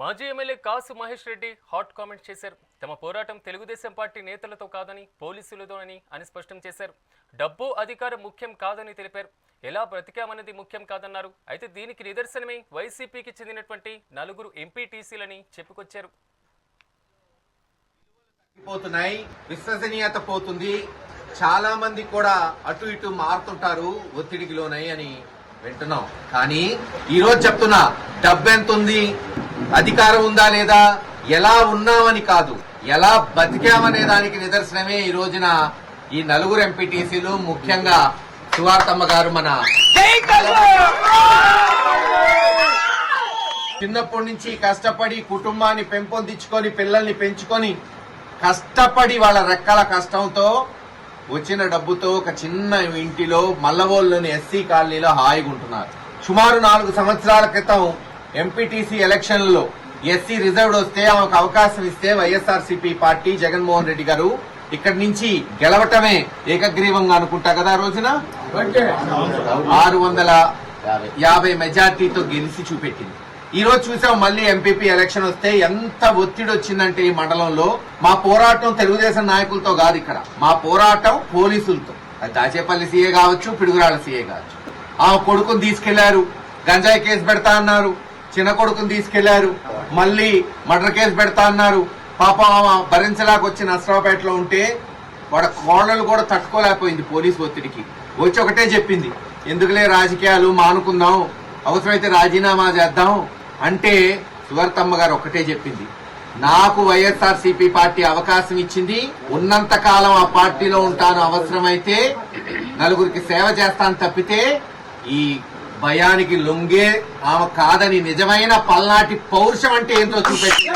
మాజీ MLA Kasu Mahesh Reddy hot comment చేశారు. తమ పోరాటం తెలుగుదేశం పార్టీ నేతలతో కాదని పోలీసులతోనని అని స్పష్టం చేశారు. డబ్బు అధికారం ముఖ్యం కాదని తెలిపారు. ఎలా బ్రతికామన్నది ముఖ్యం కాదన్నారు. అయితే దీనికి నిదర్శనమే వైసీపీకి చెందినటువంటి నలుగురు ఎంపీటీసీలని చెప్పుకొచ్చారు. పోతున్నాయి. విశ్వసనీయత పోతుంది. చాలా మంది కూడా అటు ఇటు మారుతుంటారు. ఒత్తిడికి లోనై అని వింటున్నాం. కానీ ఈ రోజు చెప్తున్నా డబ్బు ఎంత ఉంది? అధికారం ఉందా లేదా? ఎలా ఉన్నామని కాదు. ఎలా బతికామనే దానికి నిదర్శనమే ఈ రోజున ఈ నలుగురు ఎంపీటీసీలు ముఖ్యంగా సువార్తమ్మ గారు మన చిన్నప్పటి నుంచి కష్టపడి కుటుంబాన్ని పెంపొందించుకొని పిల్లల్ని పెంచుకొని కష్టపడి వాళ్ళ రెక్కల కష్టంతో వచ్చిన డబ్బుతో ఒక చిన్న ఇంటిలో మల్లవోల్లోని ఎస్సీ కాలనీలో హాయిగా ఉంటున్నారు సుమారు నాలుగు సంవత్సరాల క్రితం ఎంపీటీసీ ఎలక్షన్లలో ఎస్సీ రిజర్వ్డ్ వస్తే ఆమెకు అవకాశం ఇస్తే వైఎస్ఆర్సీపీ పార్టీ జగన్మోహన్ రెడ్డి గారు ఇక్కడి నుంచి గెలవటమే ఏకగ్రీవంగా అనుకుంటా కదా రోజున? ఆరు వందల యాభై మెజార్టీతో గెలిచి చూపెట్టింది. ఈ రోజు చూసాం మళ్ళీ ఎంపీపీ ఎలక్షన్ వస్తే ఎంత ఒత్తిడి వచ్చిందంటే ఈ మండలంలో. మా పోరాటం తెలుగుదేశం నాయకులతో కాదు ఇక్కడ. మా పోరాటం పోలీసులతో. అది దాచేపల్లి సీఏ కావచ్చు పిడుగురాళ్ళ సీఏ కావచ్చు. ఆ కొడుకుని తీసుకెళ్ళారు గంజాయి కేసు పెడతా అన్నారు. చిన్న కొడుకుని తీసుకెళ్ళారు. మళ్ళీ మర్డర్ కేసు పెడతా అన్నారు. పాపం ఆమె వచ్చి నసరాపేటలో ఉంటే వాడ కోడలు కూడా తట్టుకోలేకపోయింది పోలీసు ఒత్తిడికి. వచ్చి ఒకటే చెప్పింది. ఎందుకులే రాజకీయాలు మానుకుందాం అవసరమైతే రాజీనామా చేద్దాం అంటే సువర్తమ్మ గారు ఒకటే చెప్పింది. నాకు వైఎస్ఆర్ సిపి పార్టీ అవకాశం ఇచ్చింది ఉన్నంత కాలం ఆ పార్టీలో ఉంటాను అవసరమైతే నలుగురికి సేవ చేస్తాను తప్పితే ఈ భయానికి లొంగే ఆమె కాదని నిజమైన పల్నాటి పౌరుషం అంటే ఏంటో చూపెట్టి.